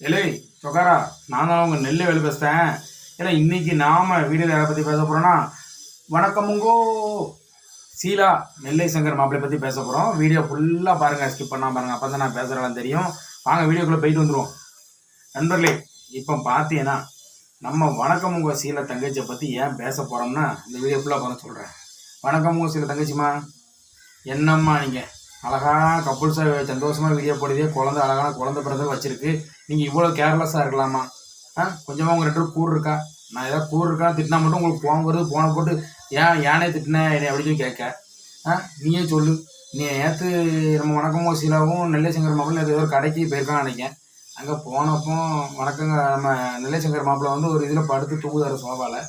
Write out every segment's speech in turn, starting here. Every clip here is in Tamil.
எலே சொக்காரா நான் தான் உங்கள் நெல் வேலை பேசுகிறேன் ஏன்னா இன்றைக்கி நாம் வீடியோ யாரை பற்றி பேச போகிறோன்னா வணக்கமுங்கோ சீலா நெல்லை சங்கர் மாப்பிளை பற்றி பேச போகிறோம் வீடியோ ஃபுல்லாக பாருங்கள் ஸ்கிப் பண்ணால் பாருங்கள் அப்போ தான் நான் பேசுகிறேன் தெரியும். வாங்க வீடியோக்குள்ளே போயிட்டு வந்துடுவோம் நண்பர்களே இப்போ பார்த்தீங்கன்னா நம்ம வணக்கமுங்க சீலா தங்கச்சியை பற்றி ஏன் பேச போகிறோம்னா இந்த வீடியோ ஃபுல்லாக பார்த்து சொல்கிறேன் வணக்கமுங்க சீலா தங்கச்சிம்மா. என்னம்மா நீங்கள் அழகான கப்புள்ஸாக சந்தோஷமாக வீடியோ போடுதே. குழந்தை அழகான குழந்தை பிறந்த வச்சுருக்கு. நீங்கள் இவ்வளோ கேர்லெஸ்ஸாக இருக்கலாமா? ஆ கொஞ்சமாக உங்கள் ரெண்டு கூறு இருக்கா? நான் ஏதாவது கூறு இருக்கா திட்டினா மட்டும் உங்களுக்கு போன் வருது. போனை போட்டு ஏன் ஏனே திட்டினேன் என்னை அப்படின்னு கேட்க. ஆ நீயே சொல்லு. நீ நேற்று நம்ம வணக்கமோ சீலாவும் நெல்லைசங்கர் மாப்பிள்ள ஏதோ ஒரு கடைக்கு போயிருக்கான்னு நினைக்கேன் அங்கே போனப்போ வணக்கங்க நம்ம நெல்லைசங்கர் மாப்பிள்ளை வந்து ஒரு இதில் படுத்து தூங்குதாரு சோபாவில்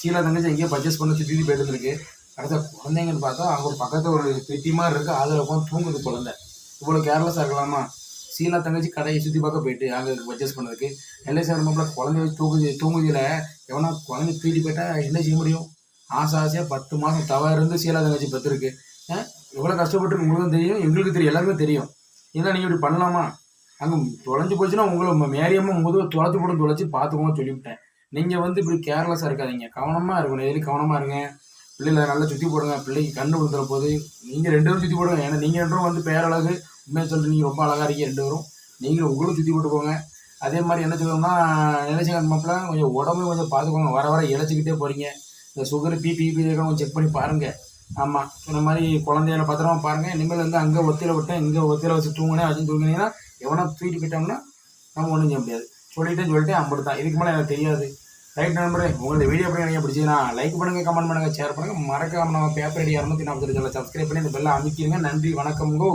சீலா தங்கச்சி எங்கேயோ பர்ச்சேஸ் பண்ணி சுற்றி போயிட்டு இருந்திருக்கு அடுத்த குழந்தைங்கன்னு பார்த்தா அங்கே ஒரு பக்கத்தில் ஒரு பெட்டி மாதிரி இருக்குது அதில் உட்காந்து தூங்குது குழந்தை. இவ்வளோ கேர்லெஸ்ஸாக இருக்கலாமா? சீலா தங்கச்சி கடையை சுற்றி பார்க்க போயிட்டு அங்கே பர்ச்சேஸ் பண்ணதுக்கு. நெல்லை சார் மாப்பிள்ள குழந்தைய தூங்குது தூங்குதியில் எவனா குழந்தை தூக்கி போயிட்டால் என்ன செய்ய முடியும்? ஆசை ஆசையாக பத்து மாதம் தவறு இருந்து சீலா தங்கச்சி பத்துருக்கு. எவ்வளோ கஷ்டப்பட்டு உங்களுக்கும் தெரியும் எங்களுக்கு தெரியும் எல்லாருமே தெரியும். ஏன்னா நீங்கள் இப்படி பண்ணலாமா? அங்கே தொலைஞ்சு போச்சுன்னா உங்களை மேரியம்மா முதுகு தொலைச்சி போட்டு தொலைச்சி பார்த்துக்கோங்க சொல்லிவிட்டேன். நீங்கள் வந்து இப்படி கேர்லெஸ்ஸாக இருக்காதீங்க. கவனமாக இருக்கணும். எதுலையும் கவனமாக இருங்க. பிள்ளைகளை நல்லா சுற்றி போடுங்க. பிள்ளைக்கு கண்ணு விழுந்துற போது நீங்கள் ரெண்டு பேரும் சுற்றி போடுங்க. ஏன்னா நீங்கள் ரெண்டும் வந்து பேரழகு உண்மையை சொல்லிட்டு நீங்கள் ரொம்ப அழகாக இருக்கீங்க ரெண்டு பேரும். நீங்களும் உங்களும் சுற்றி போட்டுக்கோங்க அதே மாதிரி என்ன சொல்லணும்னா நினைச்சங்க மாப்பிள்ள கொஞ்சம் உடம்பு கொஞ்சம் பார்த்துக்கோங்க. வர வர இழைச்சிக்கிட்டே போகிறீங்க இந்த சுகர் பிபி கொஞ்சம் செக் பண்ணி பாருங்கள் ஆமாம் இந்த மாதிரி குழந்தையில பத்திரமா பாருங்கள் இனிமேல் வந்து அங்கே ஒத்தியில் விட்டேன் இங்கே ஒத்தியில் வச்சு தூங்கினேன் வச்சு தூங்கினீங்கன்னா எவனா தூக்கிட்டு போயிட்டோம்னா நம்ம ஒன்றும் செய்ய முடியாது. சொல்லிட்டேன்னு சொல்லிட்டு அம்பது தான் இதுக்கு மேலே எனக்கு தெரியாது. ரைட் நண்பரே உங்களோட வீடியோ எப்படி எனக்கு பிடிச்சதுன்னா லைக் பண்ணுங்கள் கமெண்ட் பண்ணுங்கள் ஷேர் பண்ணுங்கள் மறக்காமல் நம்ம பேப்பர் ஐடி இரநூத்தி நாற்பத்தி சப்ஸ்கிரைப் பண்ணி இந்த பெல்லை அமைக்கிறீங்க நன்றி வணக்கம் கோ